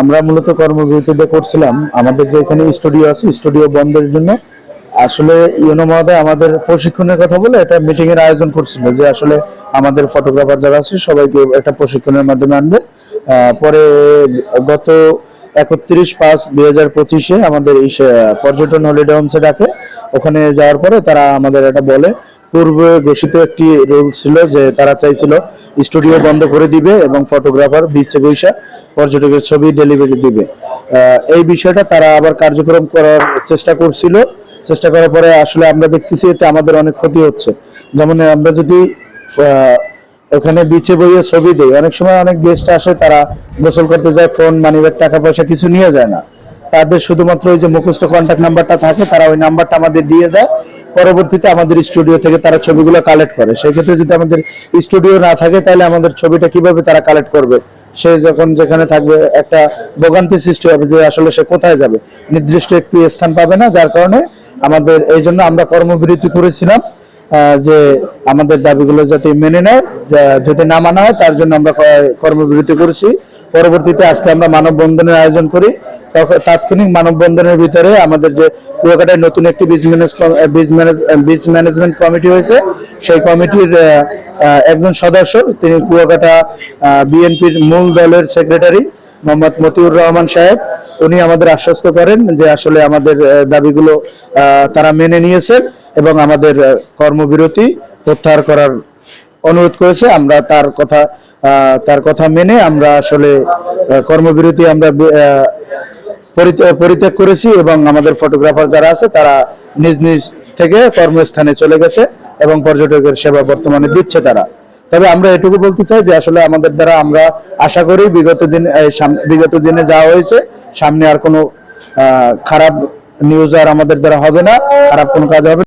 আমরা মূলত কর্মবিরতিটা করছিলাম। আমাদের যে এখানে স্টুডিও আছে স্টুডিও বন্ধের জন্য। আসলে ইউনো মহোদয় আমাদের প্রশিক্ষণের কথা বলে একটা মিটিং এর আয়োজন করছিল যে আসলে আমাদের ফটোগ্রাফার যারা আছে, সবাইকে একটা প্রশিক্ষণের মাধ্যমে আনবে। পরে গত একত্রিশ পাঁচ দুই হাজার পঁচিশে আমাদের এই পর্যটন হলিডে হোমসে ডাকে। ওখানে যাওয়ার পরে তারা আমাদের এটা বলে পূর্বে ঘোষিত একটি রুল ছিল যে তারা চাইছিল স্টুডিও বন্ধ করে দিবে এবং ফটোগ্রাফার বিচে বৈশা পর্যটকের ছবি ডেলিভারি দিবে। এই বিষয়টা তারা আবার কার্যক্রম করার চেষ্টা করছিল। চেষ্টা করার পরে আসলে আমরা দেখতেছি এতে আমাদের অনেক ক্ষতি হচ্ছে। যেমন আমরা যদি ওখানে বিচে বইয়ে ছবি দেই, অনেক সময় অনেক গেস্ট আসে, তারা গোসল করতে যায় ফোন মানিব্যাগ টাকা পয়সা কিছু নিয়ে যায় না। তাদের শুধুমাত্র ওই যে মুখস্থ কন্ট্যাক্ট নাম্বারটা থাকে, তারা ওই নাম্বারটা আমাদের দিয়ে যায়। পরবর্তীতে আমাদের স্টুডিও থেকে তারা ছবিগুলো কালেক্ট করে। সেক্ষেত্রে যদি আমাদের স্টুডিও না থাকে, তাহলে আমাদের ছবিটা কীভাবে তারা কালেক্ট করবে? সে যখন যেখানে থাকবে, একটা ভোগান্তি সৃষ্টি হবে যে আসলে সে কোথায় যাবে। নির্দিষ্ট একটি স্থান পাবে না, যার কারণে আমাদের, এই জন্য আমরা কর্মবিরতি করেছিলাম যে আমাদের দাবিগুলো যাতে মেনে নেয় যদি না মানা হয়, তার জন্য আমরা কর্মবিরতি করেছি। পরবর্তীতে আজকে আমরা মানববন্ধনের আয়োজন করি। তাৎক্ষণিক মানববন্ধনের ভিতরে আমাদের যে কুয়াকাটায় নতুন একটি বীজ ম্যানেজ বীজ ম্যানেজ বীজ ম্যানেজমেন্ট কমিটি হয়েছে। সেই কমিটির একজন সদস্য, তিনি কুয়াকাটা বিএনপির মূল দলের সেক্রেটারি, মোহাম্মদ মতিউর রহমান সাহেব। উনি আমাদের আশ্বস্ত করেন যে আসলে আমাদের দাবিগুলো তারা মেনে নিয়েছেন এবং আমাদের কর্মবিরতি প্রত্যাহার করার অনুরোধ করেছে। আমরা তার কথা তার কথা মেনে আমরা আসলে কর্মবিরতি আমরা পরিত্যাগ করেছি এবং আমাদের ফটোগ্রাফার যারা আছে, তারা নিজ নিজ থেকে কর্মস্থানে চলে গেছে এবং পর্যটকের সেবা বর্তমানে দিচ্ছে তারা তবে আমরা এটুকু বলতে চাই যে আসলে আমাদের দ্বারা আমরা আশা করি বিগত দিন বিগত দিনে যাওয়া হয়েছে, সামনে আর কোনো খারাপ নিউজ আর আমাদের দ্বারা হবে না, খারাপ কোনো কাজ হবে।